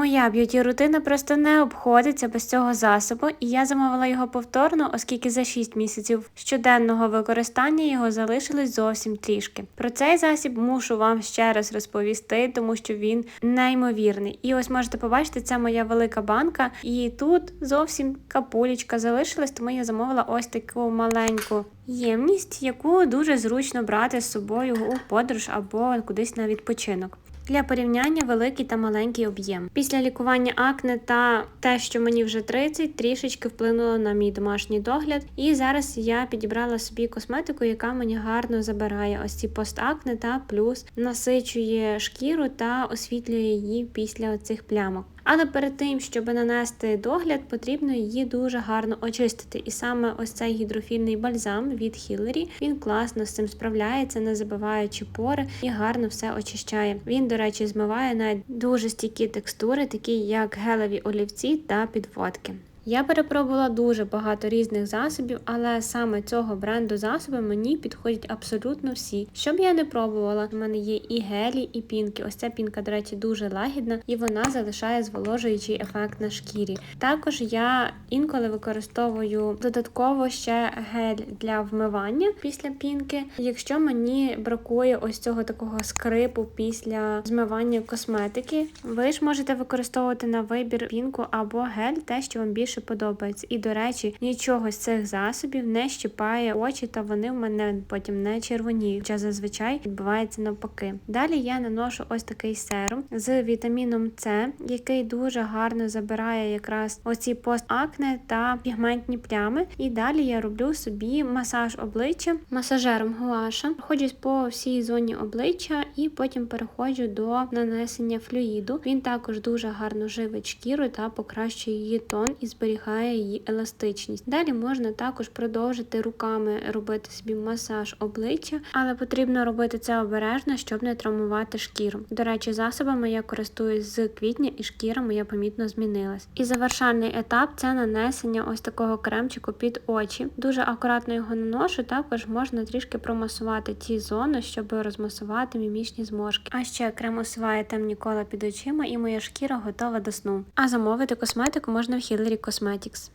Моя б'юті рутина просто не обходиться без цього засобу, і я замовила його повторно, оскільки за 6 місяців щоденного використання його залишилось зовсім трішки. Про цей засіб мушу вам ще раз розповісти, тому що він неймовірний. І ось можете побачити, це моя велика банка, і тут зовсім капулечка залишилась, тому я замовила ось таку маленьку ємність, яку дуже зручно брати з собою у подорож або кудись на відпочинок. Для порівняння великий та маленький об'єм. Після лікування акне та те, що мені вже 30, трішечки вплинуло на мій домашній догляд. І зараз я підібрала собі косметику, яка мені гарно забирає ось ці постакне та плюс насичує шкіру та освітлює її після оцих плямок. Але перед тим, щоб нанести догляд, потрібно її дуже гарно очистити. І саме ось цей гідрофільний бальзам від хіллері він класно з цим справляється, не забиваючи пори і гарно все очищає. Він, до речі, змиває навіть дуже стійкі текстури, такі як гелеві олівці та підводки. Я перепробувала дуже багато різних засобів, але саме цього бренду засоби мені підходять абсолютно всі. Що б я не пробувала, у мене є і гелі, і пінки. Ось ця пінка, до речі, дуже лагідна і вона залишає зволожуючий ефект на шкірі. Також я інколи використовую додатково ще гель для вмивання після пінки, якщо мені бракує ось цього такого скрипу після змивання косметики. Ви ж можете використовувати на вибір пінку або гель, те, що вам більше подобається. І, до речі, нічого з цих засобів не щипає очі, та вони в мене потім не червоніють. Хоча зазвичай відбувається навпаки. Далі я наношу ось такий серум з вітаміном С, який дуже гарно забирає якраз оці постакне та пігментні плями. І далі я роблю собі масаж обличчя масажером гуаша. Проходжусь по всій зоні обличчя і потім переходжу до нанесення флюїду. Він також дуже гарно живить шкіру та покращує її тон і зберігає її еластичність. Далі можна також продовжити руками робити собі масаж обличчя, але потрібно робити це обережно, щоб не травмувати шкіру. До речі, засобами я користуюсь з квітня і шкіра моя помітно змінилась. І завершальний етап це нанесення ось такого кремчику під очі. Дуже акуратно його наношу, також можна трішки промасувати ті зони, щоб розмасувати мімічні зморшки. А ще крем усуває темні кола під очима, і моя шкіра готова до сну. А замовити косметику можна в Hillary Cosmetics.